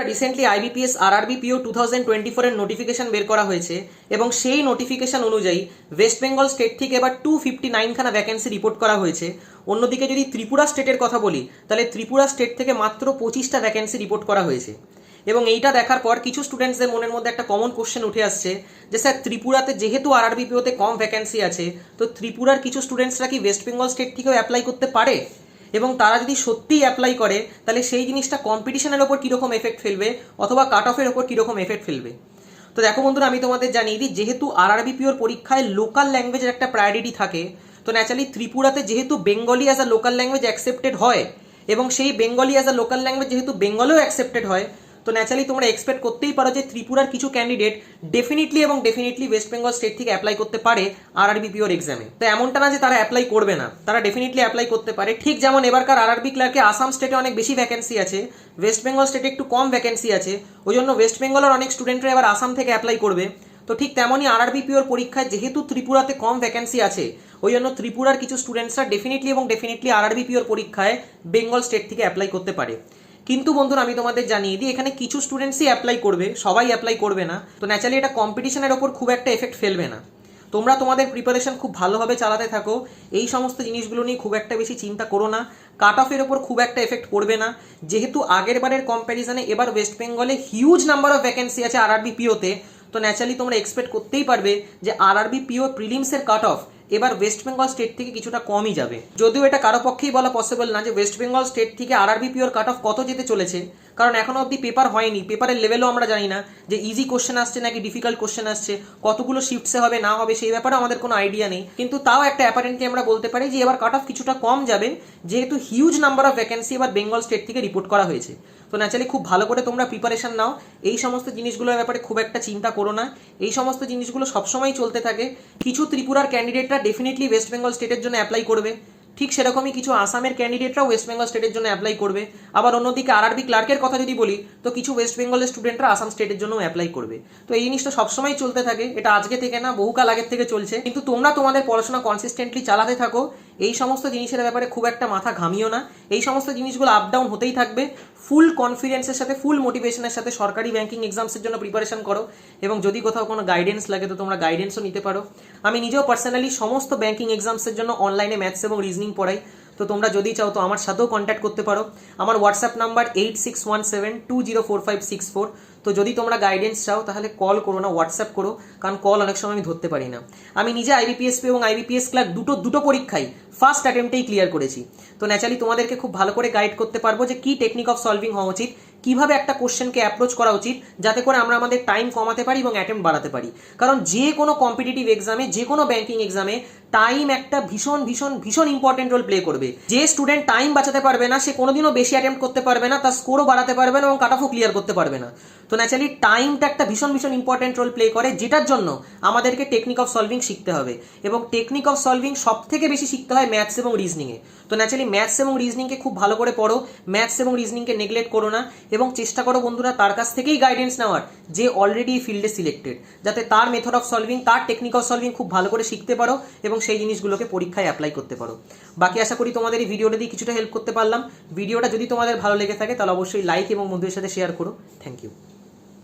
Recently IBPS RRB PO two thousand twenty ফোরের notification বের করা হয়েছে এবং সেই নোটিফিকেশন অনুযায়ী ওয়েস্ট বেঙ্গল স্টেট থেকে এবার টু ফিফটি নাইনখানা ভ্যাকেন্সি রিপোর্ট করা হয়েছে। অন্যদিকে যদি ত্রিপুরা স্টেটের কথা বলি, তাহলে ত্রিপুরা স্টেট থেকে মাত্র পঁচিশটা ভ্যাকেন্সি রিপোর্ট করা হয়েছে। এবং এইটা দেখার পর কিছু স্টুডেন্টসদের মনের মধ্যে একটা কমন কোশ্চেন উঠে আসছে যে, স্যার, ত্রিপুরাতে যেহেতু আরআরবিপিওতে কম ভ্যাকেন্সি আছে, তো ত্রিপুরার কিছু স্টুডেন্টসরা কি ওয়েস্ট বেঙ্গল স্টেট থেকেও অ্যাপ্লাই করতে পারে? এবং তারা যদি সত্যিই অ্যাপ্লাই করে, তাহলে সেই জিনিসটা কম্পিটিশনের ওপর কীরকম এফেক্ট ফেলবে অথবা কাট অফের ওপর কীরকম এফেক্ট ফেলবে? তো দেখো বন্ধুরা, আমি তোমাদের জানিয়ে দিই, যেহেতু আর আরবি পিওর পরীক্ষায় লোকাল ল্যাঙ্গুয়েজের একটা প্রায়োরিটি থাকে, তো ন্যাচারালি ত্রিপুরাতে যেহেতু Bengali as a local language accepted হয়, এবং সেই Bengali as a local language যেহেতু বেঙ্গলেও অ্যাকসেপ্টেড হয় তো ন্যাচারালি তোমরা এক্সপেক্ট করতেই পারো যে ত্রিপুরার কিছু ক্যান্ডিডেট ডেফিনেটলি এবং ডেফিনেটলি ওয়েস্ট বেঙ্গল স্টেট থেকে অ্যাপ্লাই করতে পারে আরআরবি পিওর এক্সামে তো এমনটা না যে তারা অ্যাপ্লাই করবে না, তারা ডেফিনেটলি অ্যাপ্লাই করতে পারে। ঠিক যেমন এবারকার আরআরবি ক্লার্কে আসাম স্টেটে অনেক বেশি ভ্যাকেন্সি আছে ওয়েস্ট বেঙ্গল স্টেটে একটু কম ভ্যাকেন্সি আছে ওই জন্য ওয়েস্ট বেঙ্গলের অনেক স্টুডেন্টরা এবার আসাম থেকে অ্যাপ্লাই করবে। তো ঠিক তেমনই আরআরবি পিওর পরীক্ষায় যেহেতু ত্রিপুরাতে কম ভ্যাকেন্সি আছে ওই জন্য ত্রিপুরার কিছু স্টুডেন্টসরা ডেফিনেটলি এবং ডেফিনেটলি আরআরবি পিওর পরীক্ষায় বেঙ্গল স্টেট থেকে অ্যাপ্লাই করতে পারে। কিন্তু বন্ধুরা, আমি তোমাদের জানিয়ে দিই, এখানে কিছু স্টুডেন্টসই অ্যাপ্লাই করবে, সবাই অ্যাপ্লাই করবে না। তো ন্যাচারালি এটা কম্পিটিশনের ওপর খুব একটা এফেক্ট ফেলবে না। তোমরা তোমাদের প্রিপারেশন খুব ভালোভাবে চালাতে থাকো, এই সমস্ত জিনিসগুলো নিয়ে খুব একটা বেশি চিন্তা করো না। কাট অফের ওপর খুব একটা এফেক্ট পড়বে না। যেহেতু আগের বারের কম্প্যারিজনে এবার ওয়েস্ট বেঙ্গলে হিউজ নাম্বার অফ ভ্যাকেন্সি আছে আর আরআরবি পিওতে তো ন্যাচারালি তোমরা এক্সপেক্ট করতেই পারবে যে আরআরবি পিও প্রিলিমসের কাট অফ এবার ওয়েস্ট বেঙ্গল স্টেট থেকে কিছুটা কমই যাবে। যদিও এটা কারও পক্ষেই বলা পসিবল না যে ওয়েস্ট বেঙ্গল স্টেট থেকে আরআরবি পিওর কাট অফ কত যেতে চলেছে, কারণ এখনও অবধি পেপার হয়নি। পেপারের লেভেলও আমরা জানি না যে ইজি কোশ্চেন আসছে নাকি ডিফিকাল্ট কোশ্চেন আসছে, কতগুলো শিফটসে হবে, না হবে, সেই ব্যাপারে আমাদের কোনো আইডিয়া নেই। কিন্তু তাও একটা অ্যাপারেন্টলি আমরা বলতে পারি যে এবার কাট অফ কিছুটা কম যাবে, যেহেতু হিউজ নাম্বার অফ ভ্যাকেন্সি এবার বেঙ্গল স্টেট থেকে রিপোর্ট করা হয়েছে। তো ন্যাচারালি খুব ভালো করে তোমরা প্রিপারেশন নাও। এই সমস্ত জিনিসগুলোর ব্যাপারে খুব একটা চিন্তা করো না। এই সমস্ত জিনিসগুলো সবসময় চলতে থাকে। কিছু ত্রিপুরার ক্যান্ডিডেটরা ডেফিনেটলি ওয়েস্ট বেঙ্গল স্টেটের জন্য অ্যাপ্লাই করবে। ঠিক সেরকমই কিছু আসামের ক্যান্ডিডেটরা ওয়েস্ট বেঙ্গল স্টেটের জন্য অ্যাপ্লাই করবে। আবার অন্যদিকে আরআরবি ক্লার্কের কথা যদি বলি, তো কিছু ওয়েস্ট বেঙ্গলের স্টুডেন্টরা আসাম স্টেটের জন্য অ্যাপ্লাই করবে। তো এই জিনিসটা সবসময় চলতে থাকে। এটা আজকে থেকে না, বহুকাল আগের থেকে চলছে। কিন্তু তোমরা তোমাদের পড়াশোনা কনসিস্টেন্টলি চালাতে থাকো। এই সমস্ত জিনিসের ব্যাপারে খুব একটা মাথা ঘামিও না। এই সমস্ত জিনিসগুলো আপ ডাউন হতেই থাকবে। ফুল কনফিডেন্সের সাথে ফুল মোটিভেশনের সাথে সরকারি ব্যাংকিং এক্সামসের জন্য প্রিপারেশন করো। এবং যদি কোথাও কোনো গাইডেন্স লাগে তো তোমরা গাইডেন্সও নিতে পারো। আমি নিজেও পার্সোনালি সমস্ত ব্যাংকিং এক্সামসের জন্য অনলাইনে ম্যাথস এবং রিজনিং পড়াই। তো তোমরা যদি চাও তো আমার সাথেও কন্ট্যাক্ট করতে পারো। আমার WhatsApp number eight six one seven two zero four five six four তো যদি তোমরা গাইডেন্স চাও, তাহলে কল করো না হোয়াটসঅ্যাপ করো, কারণ কল অনেক সময় আমি ধরতে পারি না। আমি নিজে আইবিপিএসপি এবং আইবিপিএস ক্লার্ক দুটো দুটো পরীক্ষাই ফার্স্ট অ্যাটেম্পটেই ক্লিয়ার করেছি। তো ন্যাচারালি তোমাদেরকে খুব ভালো করে গাইড করতে পারব যে কি টেকনিক অফ সলভিং হওয়া উচিত কীভাবে একটা কোশ্চেনকে অ্যাপ্রোচ করা উচিত যাতে করে আমরা আমাদের টাইম কমাতে পারি এবং অ্যাটেম্প বাড়াতে পারি। কারণ যে কোনো কম্পিটিটিভ এক্সামে যে কোনো ব্যাংকিং এক্সামে টাইম একটা ভীষণ ভীষণ ভীষণ ইম্পর্টেন্ট রোল প্লে করবে। যে স্টুডেন্ট টাইম বাঁচাতে পারবে না, সে কোনোদিনও বেশি অ্যাটেম্প করতে পারবে না, তার স্কোরও বাড়াতে পারবে না এবং কাট অফও ক্লিয়ার করতে পারবে না। তো ন্যাচারালি টাইমটা একটা ভীষণ ভীষণ ইম্পর্টেন্ট রোল প্লে করে, যেটার জন্য আমাদেরকে টেকনিক অফ সলভিং শিখতে হবে। এবং টেকনিক অফ সলভিং সব থেকে বেশি শিখতে হয় ম্যাথস এবং রিজনিংয়ে তো ন্যাচারালি ম্যাথস এবং রিজনিংকে খুব ভালো করে পড়ো। ম্যাথস এবং রিজনিংকে নেগলেক্ট করো না। এবং চেষ্টা করো বন্ধুরা তার কাছ থেকেই গাইডেন্স নেওয়ার, যে অলরেডি ফিল্ডে সিলেক্টেড যাতে তার মেথড অফ সলভিং তার টেকনিক অফ সলভিং খুব ভালো করে শিখতে পারো এবং সেই জিনিসগুলোকে পরীক্ষায় অ্যাপ্লাই করতে পারো। বাকি আশা করি তোমাদের এই ভিডিওটা দিয়ে কিছুটা হেল্প করতে পারলাম। ভিডিওটা যদি তোমাদের ভালো লেগে থাকে, তাহলে অবশ্যই লাইক এবং বন্ধুদের সাথে শেয়ার করো। Thank you